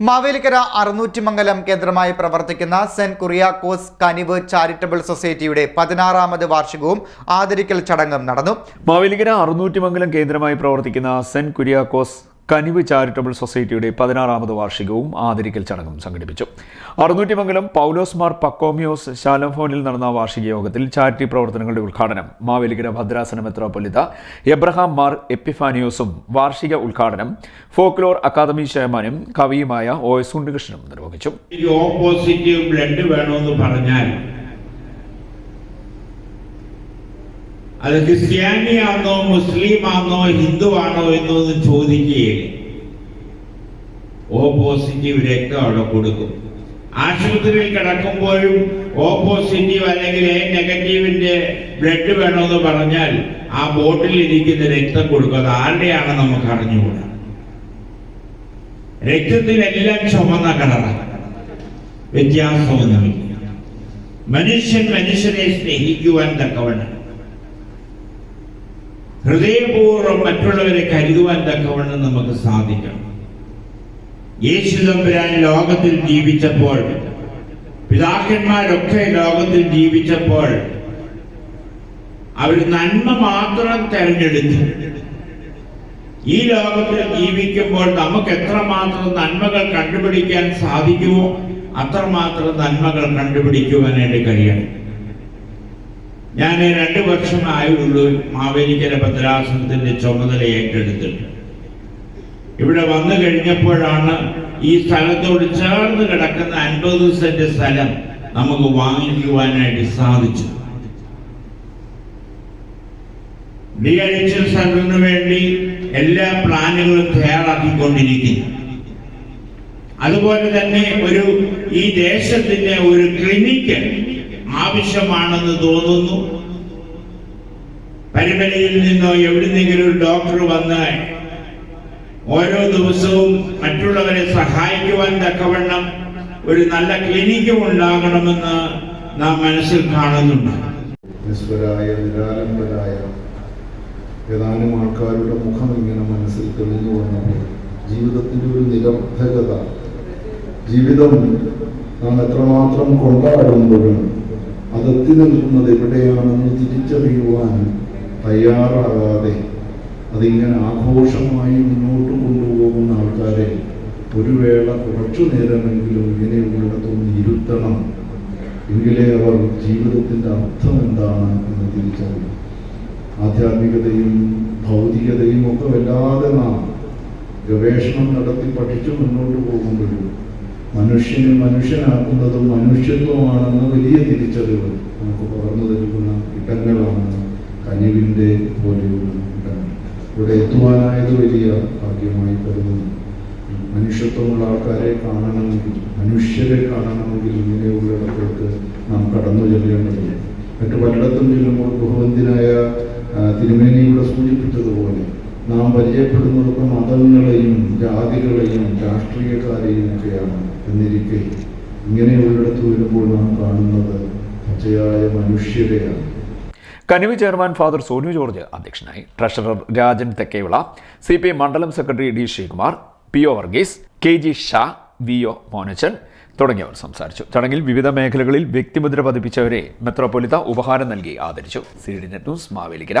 മാവേലിക്കര അറുന്നൂറ്റിമംഗലം കേന്ദ്രമായി പ്രവർത്തിക്കുന്ന സെന്റ് കുറിയാക്കോസ് കനിവ് ചാരിറ്റബിൾ സൊസൈറ്റിയുടെ പതിനാറാമത് വാർഷികവും ആദരിക്കൽ ചടങ്ങും നടന്നു. മാവേലിക്കര അറുന്നൂറ്റിമംഗലം കേന്ദ്രമായി പ്രവർത്തിക്കുന്ന സെന്റ് കുര്യാക്കോസ് കനിവ് ചാരിറ്റബിൾ സൊസൈറ്റിയുടെ പതിനാറാമത് വാർഷികവും ആദരിക്കൽ ചടങ്ങും സംഘടിപ്പിച്ചു. അറുന്നൂറ്റിമംഗലം പൗലോസ് മാർ പക്കോമിയോസ് ശാലംഫോണിൽ നടന്ന വാർഷിക യോഗത്തിൽ ചാരിറ്റി പ്രവർത്തനങ്ങളുടെ ഉദ്ഘാടനം മാവേലിക്കര ഭദ്രാസന മെത്രോപൊലിത എബ്രഹാം മാർ എപ്പിഫാനിയോസും വാർഷിക ഉദ്ഘാടനം ഫോക്ലോർ അക്കാദമി ചെയർമാനും കവിയുമായ ഒ എസ് ഉണ്ണികൃഷ്ണനും നിർവഹിച്ചു. ഓപ്പോസിറ്റീവ് ബ്ലഡ് വേണമെന്ന് പറഞ്ഞാൽ അത് ക്രിസ്ത്യാനിയാണോ മുസ്ലിമാണോ ആണോ എന്നൊന്നും ചോദിക്കുകയില്ല. ഓപ്പോസിറ്റീവ് പോസിറ്റീവ് രക്തം അവിടെ കൊടുക്കും. ആശുപത്രിയിൽ കിടക്കുമ്പോഴും ഓപ്പോസിറ്റീവ് പോസിറ്റീവ് അല്ലെങ്കിൽ എ നെഗറ്റീവിന്റെ ബ്ലഡ് വേണമെന്ന് പറഞ്ഞാൽ ആ ബോട്ടിൽ ഇരിക്കുന്ന രക്തം കൊടുക്കും. അത് ആരുടെയാണ് നമുക്ക് അറിഞ്ഞുകൂടാ? രക്തത്തിനെല്ലാം ചുമന്ന കളറാണ് വ്യത്യാസമൊന്നുമില്ല. മനുഷ്യൻ മനുഷ്യനെ സ്നേഹിക്കുവാൻ തക്കവണ്ണം. ഹൃദയപൂർവം മറ്റുള്ളവരെ കരുതുവാൻ തക്കവണ്ണം നമുക്ക് സാധിക്കണം. യേശു തമ്പുരാൻ ലോകത്തിൽ ജീവിച്ചപ്പോൾ പിതാക്കന്മാരൊക്കെ ലോകത്തിൽ ജീവിച്ചപ്പോൾ അവർ നന്മ മാത്രം തെരഞ്ഞെടുത്തു ഈ ലോകത്തിൽ ജീവിക്കുമ്പോൾ നമുക്ക് എത്രമാത്രം നന്മകൾ കണ്ടുപിടിക്കാൻ സാധിക്കുമോ അത്രമാത്രം നന്മകൾ കണ്ടുപിടിക്കുവാനായിട്ട് കഴിയണം. ഞാൻ രണ്ടു വർഷമായുള്ളൂ മാവേലിക്കര ഭദ്രാസനത്തിന്റെ ചുമതല ഏറ്റെടുത്തിട്ട്. ഇവിടെ വന്നു കഴിഞ്ഞപ്പോഴാണ് ഈ സ്ഥലത്തോട് ചേർന്ന് കിടക്കുന്ന അൻപത് സെന്റ് സ്ഥലം നമുക്ക് വാങ്ങിക്കുവാനായിട്ട് സാധിച്ചു ഡി അഡിക്ഷൻ സെന്ററിന് വേണ്ടി എല്ലാ പ്ലാനുകളും തയ്യാറാക്കിക്കൊണ്ടിരിക്കുന്നു. അതുപോലെ തന്നെ ഒരു ഈ ദേശത്തിന്റെ ഒരു ക്ലിനിക്ക് ആവശ്യമാണെന്ന് തോന്നുന്നു. പരിമലയിൽ നിന്നോ എവിടുന്നെങ്കിലും ഒരു ഡോക്ടർ വന്ന് ഓരോ ദിവസവും മറ്റുള്ളവരെ സഹായിക്കുവാൻ തക്കവണ്ണം ഒരു നല്ല ക്ലിനിക്കും ഉണ്ടാകണമെന്ന് നാം മനസ്സിൽ കാണുന്നുണ്ട്. ഏതാനും ആൾക്കാരുടെ മുഖം ഇങ്ങനെ മനസ്സിൽ തെളിഞ്ഞു വന്നപ്പോൾ ജീവിതത്തിന്റെ ഒരു നിരർത്ഥകത ജീവിതം നാം എത്രമാത്രം കൊണ്ടാടുമ്പോഴും അതെത്തി നിൽക്കുന്നത് എവിടെയാണെന്ന് തിരിച്ചറിയുവാൻ തയ്യാറാകാതെ അതിങ്ങനെ ആഘോഷമായി മുന്നോട്ട് കൊണ്ടുപോകുന്ന ആൾക്കാരെ ഒരു വേള കുറച്ചു നേരമെങ്കിലും ഇങ്ങനെയുള്ളിടത്തൊന്ന് ഇരുത്തണം. എങ്കിലേ അവർ ജീവിതത്തിന്റെ അർത്ഥം എന്താണ് എന്ന് തിരിച്ചറിയും. ആധ്യാത്മികതയും ഭൗതികതയും ഒക്കെ വല്ലാതെ നാം ഗവേഷണം നടത്തി പഠിച്ചു മുന്നോട്ട് പോകുമ്പോഴും മനുഷ്യനെ മനുഷ്യനാക്കുന്നതും മനുഷ്യത്വമാണെന്ന വലിയ തിരിച്ചറിവ് നമുക്ക് പകർന്നു നൽകുന്ന ഇടങ്ങളാണ് കനിവിന്റെ പോലെയുള്ള ഇടങ്ങൾ. ഇവിടെ എത്തുവാനായത് വലിയ ഭാഗ്യമായി കരുതുന്നു. മനുഷ്യത്വമുള്ള ആൾക്കാരെ കാണണമെങ്കിൽ മനുഷ്യരെ കാണണമെങ്കിൽ ഇങ്ങനെയുള്ള ഇടത്തേക്ക് നാം കടന്നു ചെല്ലേണ്ടതില്ല. മറ്റു പലയിടത്തും ചെല്ലുമ്പോൾ ഭഗവന്തിനായ തിരുമേനിയുടെ സൂചിപ്പിച്ചതുപോലെ നാം പരിചയപ്പെടുന്നതൊക്കെ മതങ്ങളെയും ജാതികളെയും രാഷ്ട്രീയക്കാരെയും ഒക്കെയാണ് എന്നിരിക്കെ ഇങ്ങനെയുള്ളിടത്ത് വരുമ്പോൾ നാം കാണുന്നത് പച്ചയായ മനുഷ്യരെയാണ്. കനിവ് ചെയർമാൻ ഫാദർ സോനു ജോർജ് അധ്യക്ഷനായി. Treasurer Rajan Thekkevila C P മണ്ഡലം secretary D Sreekumar P O Varghese K G Shah V O Monachan തുടങ്ങിയവർ സംസാരിച്ചു. ചടങ്ങിൽ വിവിധ മേഖലകളിൽ വ്യക്തിമുദ്ര പതിപ്പിച്ചവരെ മെത്രോപൊലിത്ത ഉപഹാരം നൽകി ആദരിച്ചു. C D net news Mavelikkara.